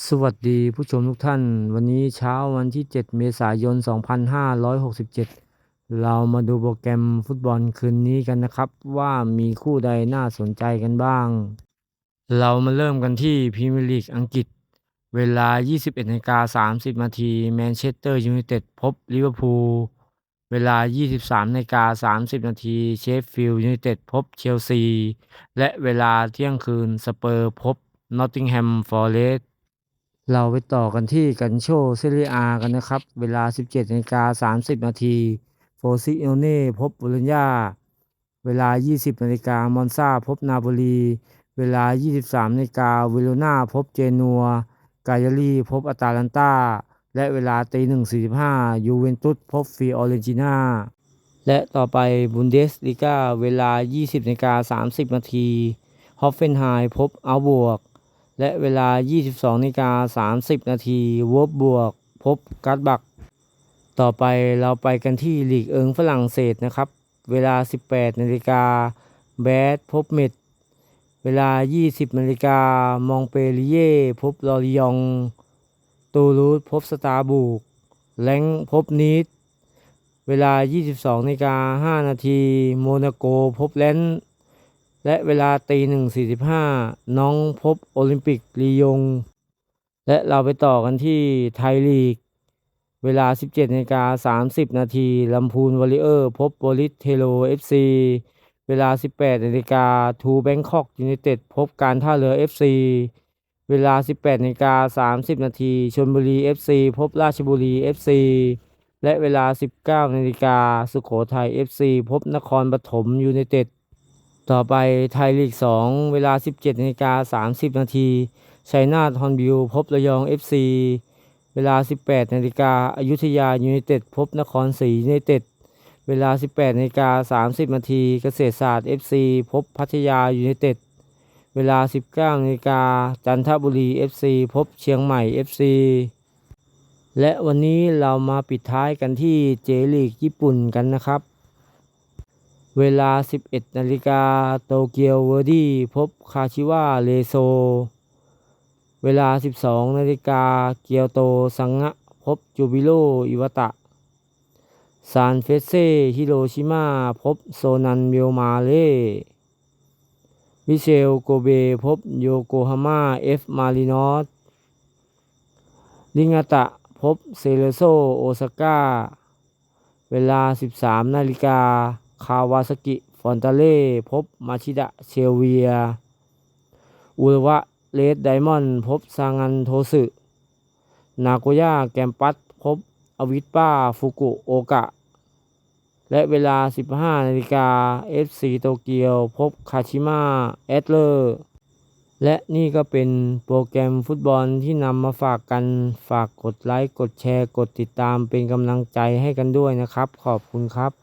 สวัสดีผู้ชมทุกท่าน วันนี้เช้าวันที่ 7 เมษายน 2567 เรามาดูโปรแกรมฟุตบอลคืนนี้กันนะครับ ว่ามีคู่ใดน่าสนใจกันบ้าง เรามาเริ่มกันที่พรีเมียร์ลีกอังกฤษ เวลา 21นาฬิกา30นาทีแมนเชสเตอร์ยูไนเต็ดพบลิเวอร์พูลเวลา 23นาฬิกา30นาทีเชฟฟิลด์ยูไนเต็ดพบเชลซี และเวลาเที่ยงคืนสเปอร์พบนอตติงแฮมฟอร์เรส เราไปต่อกันที่กันโชเซเรียอากันนะครับ เวลา 17นาฬิกา30 นาทีโฟซิโอเน่พบบุลญาเวลา 20นาฬิกามอนซาพบนาโปลี เวลา 23นาฬิกาวิโรนาพบเจนัว กายาลีพบอาตาลันตาและเวลาตี1.45ยูเวนตุสพบฟิออเรนจิน่าและต่อไปบุนเดสลิกาเวลา 20นาฬิกา30 นาทีฮอฟเฟนไฮพบอัลบวก และเวลา 22นาฬิกา30 นาทีวอบบวก พบกัตบัก ต่อไปเราไปกันที่ลีกเอิงฝรั่งเศสนะครับ เวลา 18นาฬิกาแบดพบเมดเวลา 20นาฬิกามองเปรีเย่พบลอริยอง ตูรูสพบสตาบูก แลงพบนีดเวลา 22นาฬิกา5นาทีโมนาโกพบแลนซ์ และเวลาตีหนึ่งสี่สิบห้าน้องพบโอลิมปิกลียง และเราไปต่อกันที่ไทยลีก เวลา 17นาฬิกา30 นาทีลำพูนวอริเออร์ พบโบลิสเทโลเอฟซีเวลา 18นาฬิกาทูแบงคอกยูไนเต็ดพบการท่าเรือ FC เวลา 18นาฬิกา30 นาทีชลบุรี FC พบราชบุรี FC และเวลา 19นาฬิกาสุโขทัย FC พบนครปฐมยูไนเต็ด ต่อไปไทยลีก 2 เวลา 17นาฬิกา30 นาทีชัยนาทฮอนบิวพบระยอง FC เวลา 18นาฬิกาอยุธยายูไนเต็ดพบนครศรียูไนเต็ด เวลา 18นาฬิกา30 นาทีเกษตรศาสตร์ FC พบพัทยายูไนเต็ด เวลา 19นาฬิกาจันทบุรี FC พบเชียงใหม่ FC และวันนี้เรามาปิดท้ายกันที่เจลีกญี่ปุ่นกันนะครับ เวลา 11 นาฬิกาโตเกียวเวอร์ดี้พบคาชิวะเรโซ เวลา 12 นาฬิกาเกียวโตซังะพบจูบิโรอิวตะ ซานเฟเซฮิโรชิมาพบโซนันเมียวมาเล่วิเชลโกเบพบโยโกฮาม่าเอฟมารินอสลิงาตะพบเซเลโซโอซาก้า เวลา 13 นาฬิกา คาวาซากิ ฟอนตาเล่ พบมาชิดะ เชลเวีย อุรวะ เลดไดมอนด์ พบซางันโทสึ นาโกย่า แกมปัสพบ อวิสป้า ฟุกุโอกะ และเวลา 15นาฬิกา FC โตเกียว พบ คาชิมะแอตเลอร์ และนี่ก็เป็นโปรแกรมฟุตบอลที่นำมาฝากกัน ฝากกดไลค์ กดแชร์ กดติดตามเป็นกำลังใจให้กันด้วยนะครับ ขอบคุณครับ